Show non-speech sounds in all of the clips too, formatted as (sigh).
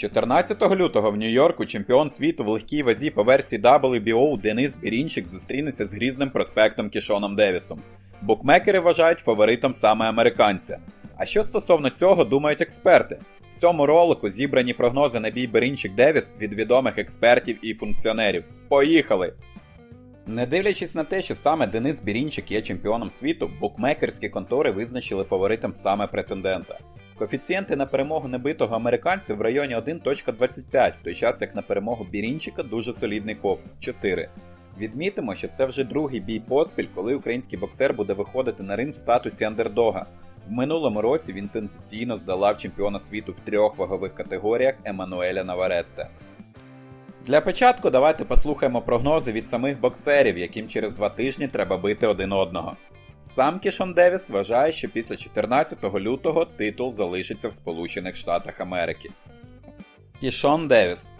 14 лютого в Нью-Йорку чемпіон світу в легкій вазі по версії WBO Денис Бірінчик зустрінеться з грізним проспектом Кішоном Девісом. Букмекери вважають фаворитом саме американця. А що стосовно цього думають експерти? В цьому ролику зібрані прогнози на бій Берінчик Девіс від відомих експертів і функціонерів. Поїхали! Не дивлячись на те, що саме Денис Бірінчик є чемпіоном світу, букмекерські контори визначили фаворитом саме претендента. Коефіцієнти на перемогу небитого американця в районі 1.25, в той час як на перемогу Бірінчика дуже солідний ков 4. Відмітимо, що це вже другий бій поспіль, коли український боксер буде виходити на ринг в статусі андердога. В минулому році він сенсаційно здолав чемпіона світу в трьох вагових категоріях Еммануеля Наваретте. Для початку давайте послухаємо прогнози від самих боксерів, яким через два тижні треба бити один одного. Сам Кішон Девіс вважає, що після 14 лютого титул залишиться в Сполучених Штатах Америки. Кішон Девіс.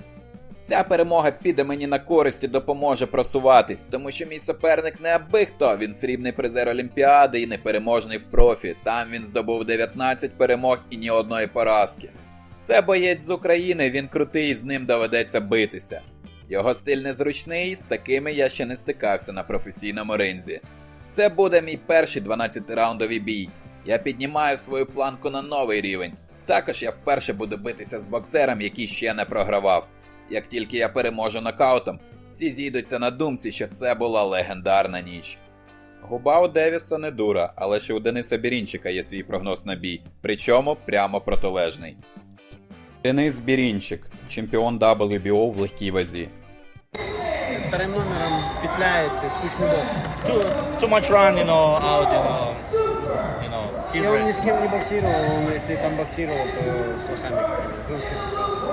Ця перемога піде мені на користь і допоможе просуватись, тому що мій суперник не аби хто, він срібний призер Олімпіади і непереможний в профі. Там він здобув 19 перемог і ні одної поразки. Це боєць з України, він крутий, з ним доведеться битися. Його стиль незручний, з такими я ще не стикався на професійному ринзі. Це буде мій перший 12-раундовий бій. Я піднімаю свою планку на новий рівень. Також я вперше буду битися з боксером, який ще не програвав. Як тільки я переможу нокаутом, всі зійдуться на думці, що це була легендарна ніч. Губа у Девіса не дура, але ще у Дениса Бірінчика є свій прогноз на бій, причому прямо протилежний. Денис Бірінчик, чемпіон WBO в легкій вазі Вторым номером петляет скучный бокс. too too much run, you know, out, you know, you know. He's И он ни ready. с кем не боксировал, он если там боксировал, то с лохами.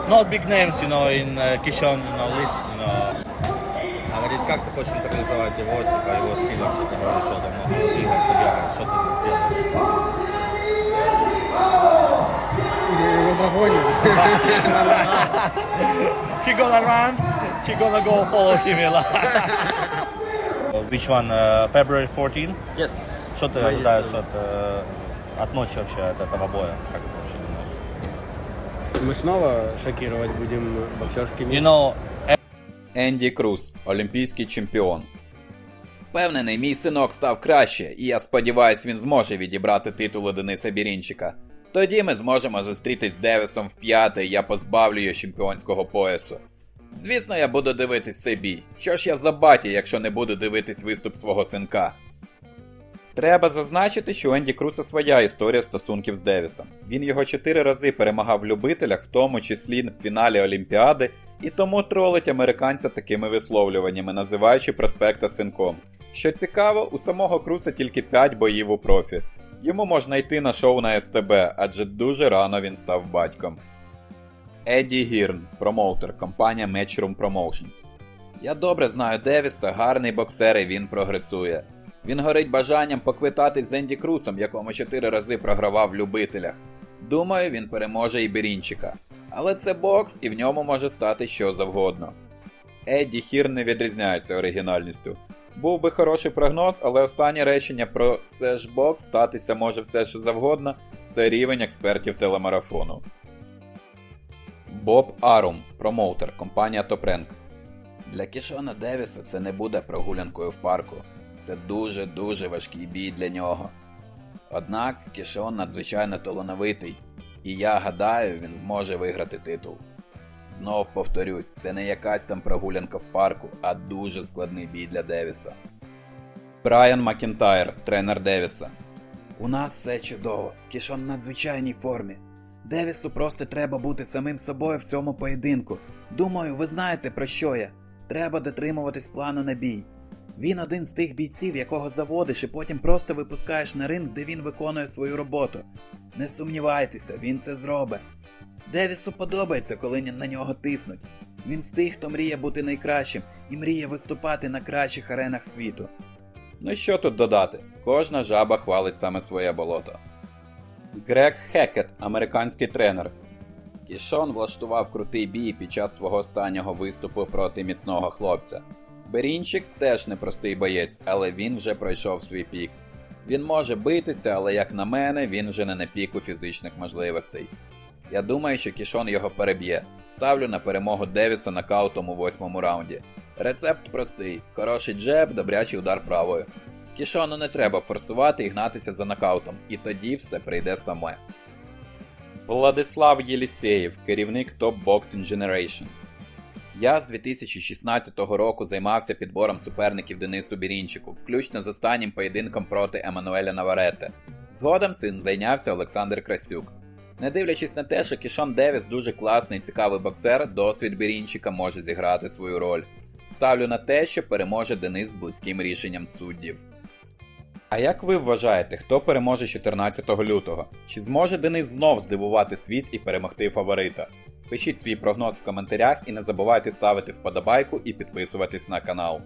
Not big names, you know, in uh, Kishon, you know, list, you know. Говорит, как ты хочешь интернализовать его, типа, его стиль вообще, ты говоришь, что там много двигаться, бегать, что ты сделаешь? Его догонит. (laughs) He gonna run, he gonna go follow him, you know. (laughs) Which one? Uh, February 14? Yes. Что ты Да, ожидаешь есть. от, э, от ночи вообще, от этого боя? Как ты вообще думаешь? Мы снова шокировать будем боксерскими. You know, Енді Круз, олімпійський чемпіон. Впевнений, мій синок став краще, і я сподіваюсь, він зможе відібрати титул у Дениса Бірінчика. Тоді ми зможемо зустрітись з Девісом в п'яте, і я позбавлю його чемпіонського поясу. Звісно, я буду дивитись цей бій. Що ж я за батя, якщо не буду дивитись виступ свого синка? Треба зазначити, що у Енді Круса своя історія стосунків з Девісом. Він його чотири рази перемагав в любителях, в тому числі в фіналі Олімпіади, і тому тролить американця такими висловлюваннями, називаючи проспекта синком. Що цікаво, у самого Круса тільки 5 боїв у профі. Йому можна йти на шоу на СТБ, адже дуже рано він став батьком. Едді Гірн, промоутер, компанія Matchroom Promotions. Я добре знаю Девіса, гарний боксер і він прогресує. Він горить бажанням поквитатись з Енді Крусом, якому чотири рази програвав в любителях. Думаю, він переможе і Бірінчика. Але це бокс, і в ньому може стати що завгодно. Едді Хір не відрізняється оригінальністю. Був би хороший прогноз, але останнє речення про це ж бокс статися може все що завгодно. Це рівень експертів телемарафону. Боб Арум, промоутер, компанія Топренк. Для Кішона Девіса це не буде прогулянкою в парку. Це дуже-дуже важкий бій для нього. Однак Кішон надзвичайно талановитий, і я гадаю, він зможе виграти титул. Знов повторюсь, це не якась там прогулянка в парку, а дуже складний бій для Девіса. Брайан Макінтайр, тренер Девіса. У нас все чудово. Кішон в надзвичайній формі. Девісу просто треба бути самим собою в цьому поєдинку. Думаю, ви знаєте про що я. Треба дотримуватись плану на бій. Він один з тих бійців, якого заводиш і потім просто випускаєш на ринг, де він виконує свою роботу. Не сумнівайтеся, він це зробить. Девісу подобається, коли на нього тиснуть. Він з тих, хто мріє бути найкращим і мріє виступати на кращих аренах світу. Ну що тут додати? Кожна жаба хвалить саме своє болото. Грег Хекет, американський тренер. Кішон влаштував крутий бій під час свого останнього виступу проти міцного хлопця. Берінчик теж непростий боєць, але він вже пройшов свій пік. Він може битися, але, як на мене, він вже не на піку фізичних можливостей. Я думаю, що Кішон його переб'є. Ставлю на перемогу Девіса нокаутом у восьмому раунді. Рецепт простий: хороший джеб, добрячий удар правою. Кішону не треба форсувати і гнатися за нокаутом, і тоді все прийде саме. Владислав Єлісєєв, керівник Top Boxing Generation. Я з 2016 року займався підбором суперників Денису Бірінчику, включно з останнім поєдинком проти Еммануеля Наварети. Згодом цим зайнявся Олександр Красюк. Не дивлячись на те, що Кішон Девіс дуже класний і цікавий боксер, досвід Бірінчика може зіграти свою роль. Ставлю на те, що переможе Денис близьким рішенням суддів. А як ви вважаєте, хто переможе 14 лютого? Чи зможе Денис знов здивувати світ і перемогти фаворита? Пишіть свій прогноз в коментарях і не забувайте ставити вподобайку і підписуватись на канал.